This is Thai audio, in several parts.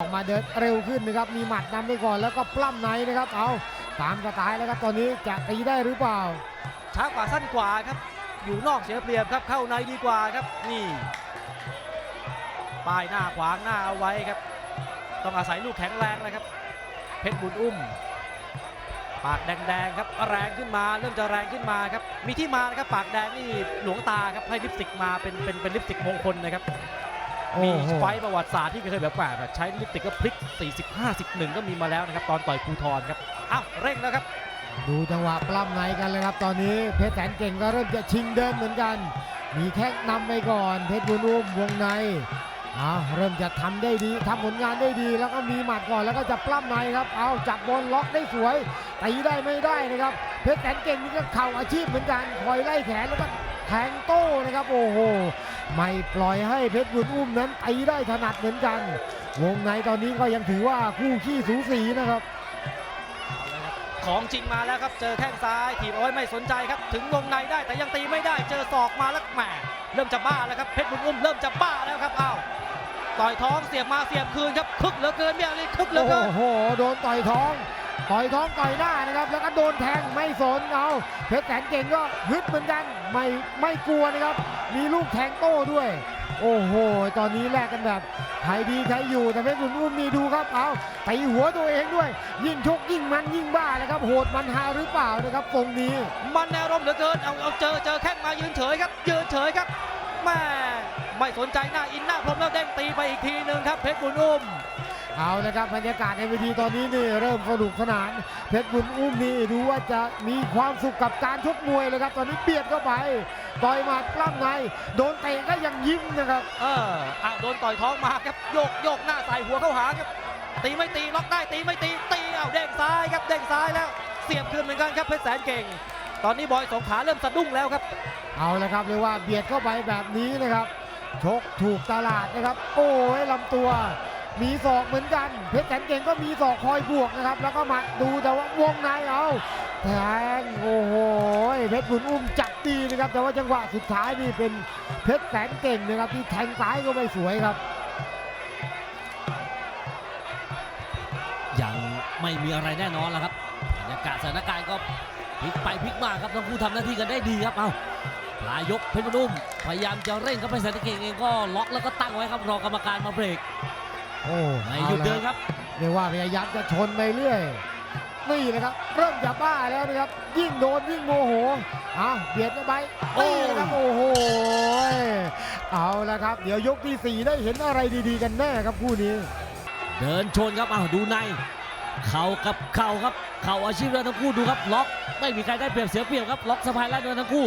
ออกมาเดินเร็วขึ้นนะครับมีหมัดนำไปก่อนแล้วก็ปล้ำในนะครับเอาตามสไตล์แล้วครับตอนนี้จะตีได้หรือเปล่า ช้ากว่าสั้นกว่าครับ อยู่นอกเสียเปรียบครับเข้าในดีกว่าครับนี่ป้ายหน้าขวางหน้าเอาไว้ครับ ต้องอาศัยลูกแข็งแรงเลยครับ เพชรบุญอุ้ม ปากแดงๆครับแรงขึ้นมาเริ่มจะแรงขึ้นมาครับมีที่มานะครับปากแดงนี่หลวงตาครับให้ลิปสติกมาเป็นเป็นเป็นลิปสติกมงคลนะครับ มีโหไฟต์ประวัติศาสตร์ที่เคยแบบแบบใช้ลิปสติกก็พลิก 40 51 ก็มีมาแล้วนะครับ ตอนต่อยภูทรครับ อ้าว เร่งแล้วครับ ดูจังหวะปล้ำในกันเลยครับ ตอนนี้เพชรแสนเก่งก็เริ่มจะชิงเดินเหมือนกัน มีแข้งนำไปก่อน เพชรบุญอุ้มวงในเอาเริ่มจะทำได้ดีทำผลงานได้ดี แล้วก็มีหมัดก่อนแล้วก็จะปล้ำในครับ เอาจับบนล็อกได้สวยตีได้ไม่ได้นะครับ เพชรแสนเก่งนี่ก็เข่าอาชีพเหมือนกันคอยไล่แขนแล้วก็ แทงโต้นะครับโอ้โหไม่ปล่อยให้เพชรบุญอุ้มนั้นตีได้ถนัดเหมือนกัน วงในตอนนี้ก็ยังถือว่าคู่ขี้สูสีนะครับของจริงมาแล้วครับ เจอแข้งซ้ายถีบเอาไว้ไม่สนใจครับ ถึงวงในได้แต่ยังตีไม่ได้ เจอศอกมาแล้วแหมเริ่มจะบ้าแล้วครับเพชรบุญอุ้มเริ่มจะบ้าแล้วครับอ้าวต่อยท้องเสียบมาเสียบคืนครับคึกเหลือเกินเบี้ยนี่คึกเหลือโอ้เกินโหโดนต่อยท้อง ต่อยท้องต่อยหน้านะครับ แล้วก็โดนแทงไม่สนเอาเพชรแสนเก่งก็ฮึดเหมือนกันไม่ไม่กลัวนะครับ มีลูกแทงโต้ด้วย โอ้โห ตอนนี้แลกกันแบบใครดีใครอยู่แต่เพชรบุญอุ้มนี่ดูครับเอาตีหัวตัวเองด้วย ยิ่งชกยิ่งมันยิ่งบ้านะครับโหดมันหาหรือเปล่านะครับตรงนี้ มันแนวรมเหลือเกินเอาเอาเจอเจอแข้งมายืนเฉยครับ ยืนเฉยครับแม่ไม่สนใจหน้าอินหน้าพรมแล้วเด้งตีไปอีกทีหนึ่งครับเพชรบุญอุ้ม เอาละครับบรรยากาศในเวทีตอนนี้นี่เริ่มสนุกสนาน เพชรบุญอุ้มนี่ดูว่าจะมีความสุขกับการชกมวยเลยครับ ตอนนี้เบียดเข้าไปต่อยหมัดปล้ำในโดนเตะก็ยังยิ้มนะครับ เอออะโดนต่อยท้องมาครับโยกโยกหน้าใส่หัวเข้าหาครับ ตีไม่ตีล็อกได้ตีไม่ตีตีเอาเด้งซ้ายครับเด้งซ้ายแล้ว เสียบคืนเหมือนกันครับเพชรแสนเก่ง ตอนนี้บอยสงขลาเริ่มสะดุ้งแล้วครับ เอาละครับเรียกว่าเบียดเข้าไปแบบนี้นะครับชกถูกตลาดนะครับ โอ้ยลำตัว มีศอกเหมือนกัน เพชรแสนเก่งก็มีศอกคอยบวกนะครับ แล้วก็หมัดดูแต่ว่าวงในเอาแทงโอ้โหเพชรบุญอุ้มจับดีนะครับแต่ว่าจังหวะสุดท้ายนี่เป็นเพชรแสนเก่งนะครับที่แทงซ้ายก็ไม่สวยครับยังไม่มีอะไรแน่นอนแล้วครับบรรยากาศสถานการณ์ก็พลิกไปพลิกมาครับทั้งคู่ทำหน้าที่กันได้ดีครับเอาปลายยกเพชรบุญอุ้มพยายามจะเร่งเข้าไปแสนเก่งเองก็ล็อกแล้วก็ตั้งไว้ครับรอกรรมการมาเบรก โอ้ไม่หยุดเดินครับ เรียกว่าพยายามจะชนไปเรื่อย นี่นะครับ เริ่มจะบ้าแล้วนะครับ ยิ่งโดนยิ่งโมโห เอาเบียดเข้าไปนี่นะครับโอ้โห เอาละครับ เดี๋ยวยกที่สี่ได้เห็นอะไรดีๆกันแน่ครับคู่นี้ เดินชนครับอ้าวดูใน เข่ากับเข่าครับ เข่าอาชีพเดินทั้งคู่ดูครับ ล็อก ไม่มีใครได้เปรียบเสียเปรียบครับ ล็อกสะพายแล้วเดินทั้งคู่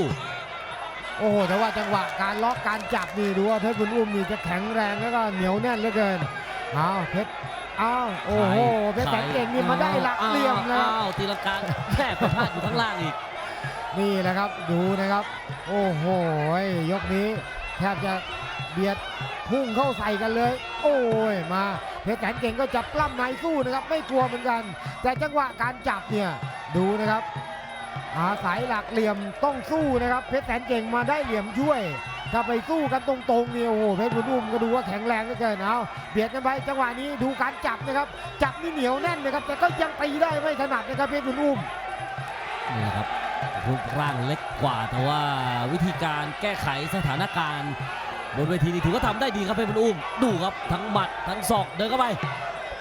โอ้โห แต่ว่าจังหวะการล็อกการจับนี่ดูว่าเพชรบุญอุ้มนี่จะแข็งแรงแล้วก็เหนียวแน่นเหลือเกินเอาเพชรเอาโอ้โหเพชรแสนเก่งนี่มาได้หลักเหลี่ยมนะอ้าวตีลังกาแค่ประพลาดอยู่ข้างล่างอีก นี่แหละครับดูนะครับ โอ้โหยกนี้แทบจะเบียดพุ่งเข้าใส่กันเลย โอ้ยมาเพชรแสนเก่งก็จับปล้ำในสู้นะครับ ไม่กลัวเหมือนกัน แต่จังหวะการจับเนี่ยดูนะครับอาศัยหลักเหลี่ยมต้องสู้นะครับ เพชรแสนเก่งมาได้เหลี่ยมช่วย ถ้าไปสู้กันตรงๆเนี่ยโอ้โหเพชรบุญอุ้มก็ดูว่าแข็งแรงเหลือเกินเอาเบียดกันไปจังหวะนี้ดูการจับนะครับ จับนี่เหนียวแน่นนะครับ แต่ก็ยังตีได้ไม่ถนัดนะครับเพชรบุญอุ้มนี่แหละครับรูปร่างเล็กกว่า แต่ว่าวิธีการแก้ไขสถานการณ์บนเวทีนี่ถือว่าทำได้ดีครับเพชรบุญอุ้มดูครับทั้งหมัดทั้งศอกเดินเข้าไป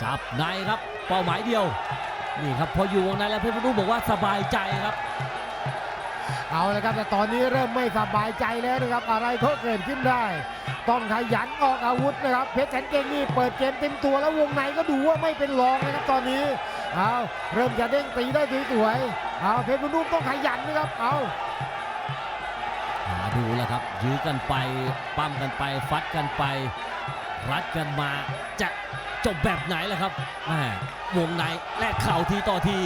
จับในครับเป้าหมายเดียวนี่ครับพออยู่วงในแล้วเพชรบุญอุ้มบอกว่าสบายใจครับ เอาเลยครับแต่ตอนนี้เริ่มไม่สบายใจแล้วนะครับ อะไรก็เกิดขึ้นได้ ต้องขยันออกอาวุธนะครับ เพชรแสนเก่งนี่เปิดเกมเต็มตัวแล้ววงในก็ดูว่าไม่เป็นรองนะครับตอนนี้เอาเริ่มจะเด้งตีได้สวยๆเอาเพชรบุญนุ่มต้องขยันนะครับเอาหาดูแล้วครับยื้อกันไปปั้มกันไปฟัดกันไป รัดกันมาจะจบแบบไหนล่ะครับแม่วงในแลกเข่าทีต่อที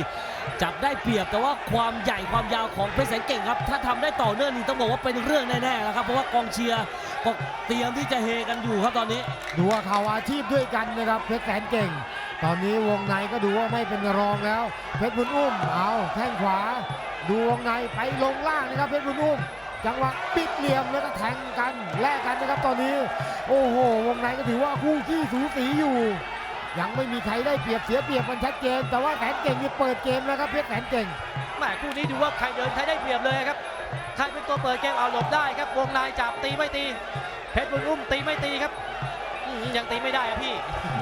จับได้เปรียบแต่ว่าความใหญ่ความยาวของเพชรแสนเก่งครับ ถ้าทำได้ต่อเนื่องนี่ต้องบอกว่าเป็นเรื่องแน่ๆแล้วครับเพราะว่ากองเชียร์ก็เตรียมที่จะเฮกันอยู่ครับตอนนี้ ดูว่าเขาอาชีพด้วยกันนะครับเพชรแสนเก่ง ตอนนี้วงในก็ดูว่าไม่เป็นรองแล้ว เพชรบุญอุ้มเอาแข้งขวา ดูวงในไปลงล่างนะครับเพชรบุญอุ้มจังหวะปิดเหลี่ยมแล้วก็แทงกันแลกกันนะครับตอนนี้ โอ้โหวงในก็ถือว่าคู่ขี้สูสีอยู่ ยังไม่มีใครได้เปรียบเสียเปรียบมันชัดเจน แต่ว่าแสนเก่งนี่เปิดเกมแล้วครับเพชรแสนเก่งแหมคู่นี้ดูว่าใครเดินใครได้เปรียบเลยครับใครเป็นตัวเปิดเกมเอาหลบได้ครับวงในจับตีไม่ตี เพชรบุญอุ้มตีไม่ตีครับอืมยังตีไม่ได้อะพี่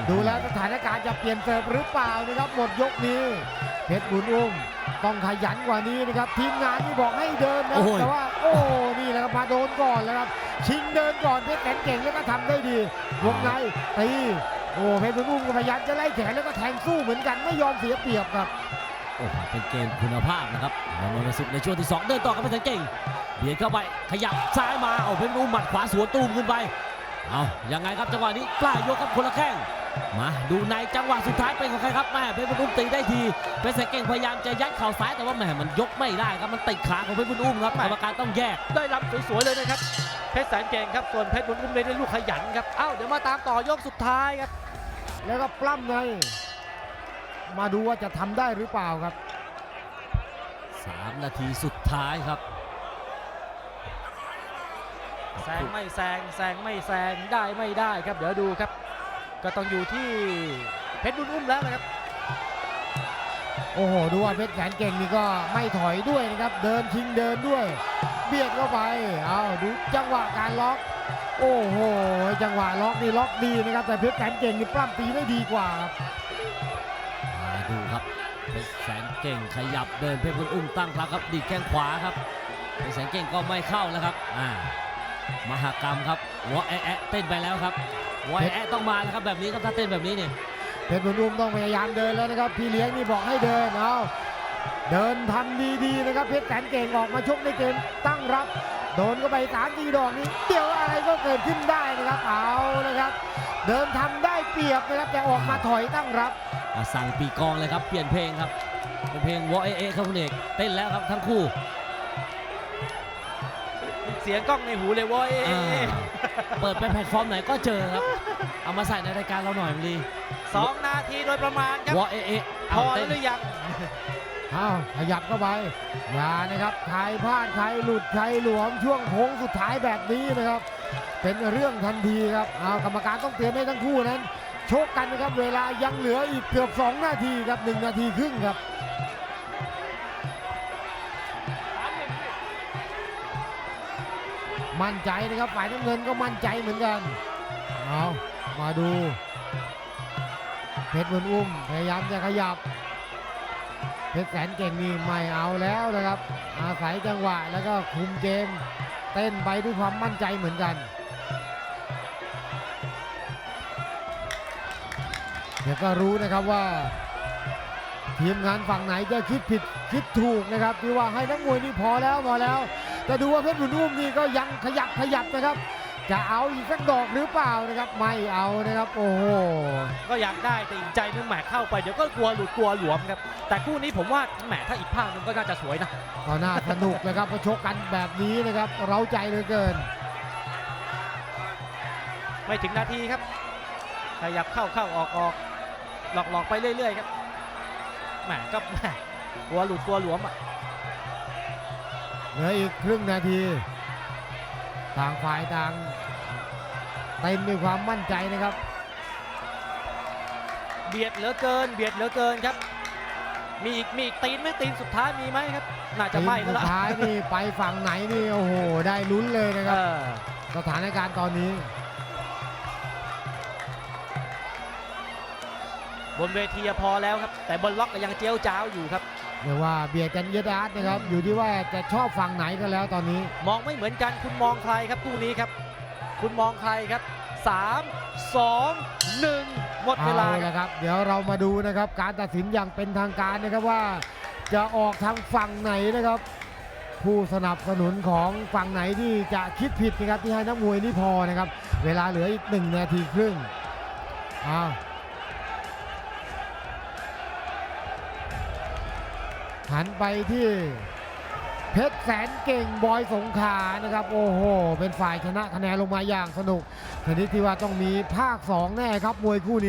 ดูแล้วสถานการณ์จะเปลี่ยนเสิร์ฟหรือเปล่านะครับหมดยกนี้ เพชรบุญอุ้มต้องขยันกว่านี้นะครับทีมงานนี่บอกให้เดินนะโอ้ยแต่ว่าโอ้นี่แหละครับมาโดนก่อนแล้วครับชิงเดินก่อนเพชรแสนเก่งแล้วก็ทำได้ดีวงในตี โอ้เพชรบุญอุ้มก็พยายามจะไล่แขนแล้วก็แทงสู้เหมือนกันไม่ยอมเสียเปรียบครับโอ้โหเป็นเกมคุณภาพนะครับเรามาสุดในช่วงที่ 2 เดินต่อกับเพชรแสนเก่งเบียดเข้าไปขยับซ้ายมาเอาเพชรบุญอุ้มหมัดขวาสวนตูมขึ้นไปเอายังไงครับจังหวะนี้กล้ายกครับคนละแข้งมาดูในจังหวะสุดท้ายเป็นของใครครับแม่เพชรบุญอุ้มตีได้ทีเพชรแสนเก่งพยายามจะยัดเข่าซ้ายแต่ว่าแหมมันยกไม่ได้ครับมันติดขาของเพชรบุญอุ้มครับกรรมการต้องแยกได้ลำสวยๆเลยนะครับเพชรแสนเก่งครับส่วนเพชรบุญอุ้มเลยได้ลูกขยันครับเอ้าเดี๋ยวมาตามต่อยกสุดท้ายครับ แล้วก็ปล้ำใน มาดูว่าจะทำได้หรือเปล่าครับ 3 นาทีสุดท้ายครับ แซงไม่แซงแซงไม่แซงได้ไม่ได้ครับ เดี๋ยวดูครับ ก็ต้องอยู่ที่เพชรบุญอุ้มแล้วนะครับ โอ้โห ดูว่าเพชรแสนเก่งนี่ก็ไม่ถอยด้วยนะครับ เดินชิงเดินด้วย เบียดเข้าไป เอาดูจังหวะการล็อก โอ้โห จังหวะล็อกนี่ล็อกดีนะครับ แต่เพชรแสนเก่งนี่ปล้ำตีได้ดีกว่าครับมาดูครับเพชรแสนเก่งขยับเดินเพชรบุญอุ้มตั้งรับครับดีดแข้งขวาครับเพชรแสนเก่งก็ไม่เข้าแล้วครับอ่ามหากรรมครับวอแอะแอะเต้นไปแล้วครับวอแอะแอะต้องมาแล้วครับแบบนี้ครับถ้าเต้นแบบนี้เนี่ยเพชรบุญอุ้มต้องพยายามเดินแล้วนะครับพี่เลี้ยงนี่บอกให้เดินเอาเดินทำดีๆนะครับเพชรแสนเก่งออกมาชกในเกมตั้งรับ โดนก็ไปสามทีดอกนี้เดี๋ยวอะไรก็เกิดขึ้นได้นะครับเอานะครับ เดินทำได้เปรียบนะครับแต่ออกมาถอยตั้งรับอะสั่งปีกองเลยครับเปลี่ยนเพลงครับเป็นเพลงวอแอะแอะครับคุณเอกเต้นแล้วครับทั้งคู่ เสียงกล้องในหูเลยเว้ยอ่าเปิดไปแพลตฟอร์มไหนก็เจอครับ เอามาใส่ในรายการเราหน่อยมันดีสองนาทีโดยประมาณครับวอแอะแอะพเอาอเต้แล้วนหรือยัง อ้าวขยับเข้าไปอย่านะครับใครพลาดใครหลุดใครหลวมช่วงโค้งสุดท้ายแบบนี้นะครับ เป็นเรื่องทันทีครับเอากรรมการต้องเตือนให้ทั้งคู่นั้น โชกกันนะครับเวลายังเหลืออีกเกือบ 2 นาทีครับ 1 นาทีครึ่งครับมั่นใจนะครับฝ่ายน้ำเงินก็มั่นใจเหมือนกัน เอามาดู เพชรบุญอุ้มพยายามจะขยับ เพชรแสนเก่งนี่ไม่เอาแล้วนะครับ อาศัยจังหวะแล้วก็คุมเกม เต้นไปด้วยความมั่นใจเหมือนกันเดี๋ยวก็รู้นะครับว่า ทีมงานฝั่งไหนจะคิดผิดคิดถูกนะครับที่ว่าให้นักมวยนี่พอแล้วพอแล้ว แต่ดูว่าเพชรบุญอุ้มนี่ก็ยังขยับขยับนะครับ จะเอาอีกสักดอกหรือเปล่านะครับ ไม่เอานะครับ โอ้โหก็อยากได้แต่อีกใจนึงแหมเข้าไปเดี๋ยวก็กลัวหลุดกลัวหลวมครับ แต่คู่นี้ผมว่าแหมถ้าอีกภาคนึงก็น่าจะสวยนะก็น่าสนุกนะครับมาชกกันแบบนี้นะครับ เร้าใจเหลือเกิน ไม่ถึงนาทีครับขยับเข้าเข้าออกออกหลอกหลอกไปเรื่อยๆครับแหมก็แหมกลัวหลุดกลัวหลวมอะเหลืออีกครึ่งนาที ต่างฝ่ายต่างเต็มด้วยความมั่นใจนะครับ เบียดเหลือเกิน เบียดเหลือเกินครับ มีอีกมีอีกตีนไหมตีนสุดท้ายมีไหมครับ น่าจะไม่ทีแล้วสุดล่ะท้ายนี่ไปฝั่งไหนนี่โอ้โหได้ลุ้นเลยนะคเอรับอสถานการณ์ตอนนี้ บนเวทีอะพอแล้วครับ แต่บนล็อกก็ยังเจียวจ้าวอยู่ครับ เรียกว่าเบียดกันเยอะดาดนะครับ อยู่ที่ว่าจะชอบฝั่งไหนกันแล้วตอนนี้ มองไม่เหมือนกันคุณมองใครครับคู่นี้ครับ คุณมองใครครับ 3 2 1 หมดเวลาเอาครับละครับ เดี๋ยวเรามาดูนะครับ การตัดสินอย่างเป็นทางการนะครับว่า จะออกทางฝั่งไหนนะครับ ผู้สนับสนุนของฝั่งไหนที่จะคิดผิดนะครับที่ให้นักมวยนี่พอนะครับ เวลาเหลืออีกหนึ่งนาทีครึ่งอ้าว หันไปที่เพชรแสนเก่งบอยสงขานะครับ โอ้โห เป็นฝ่ายชนะคะแนนลงมาอย่างสนุกชนิดที่ว่าต้องมีภาค 2 แน่ครับมวยคู่นี้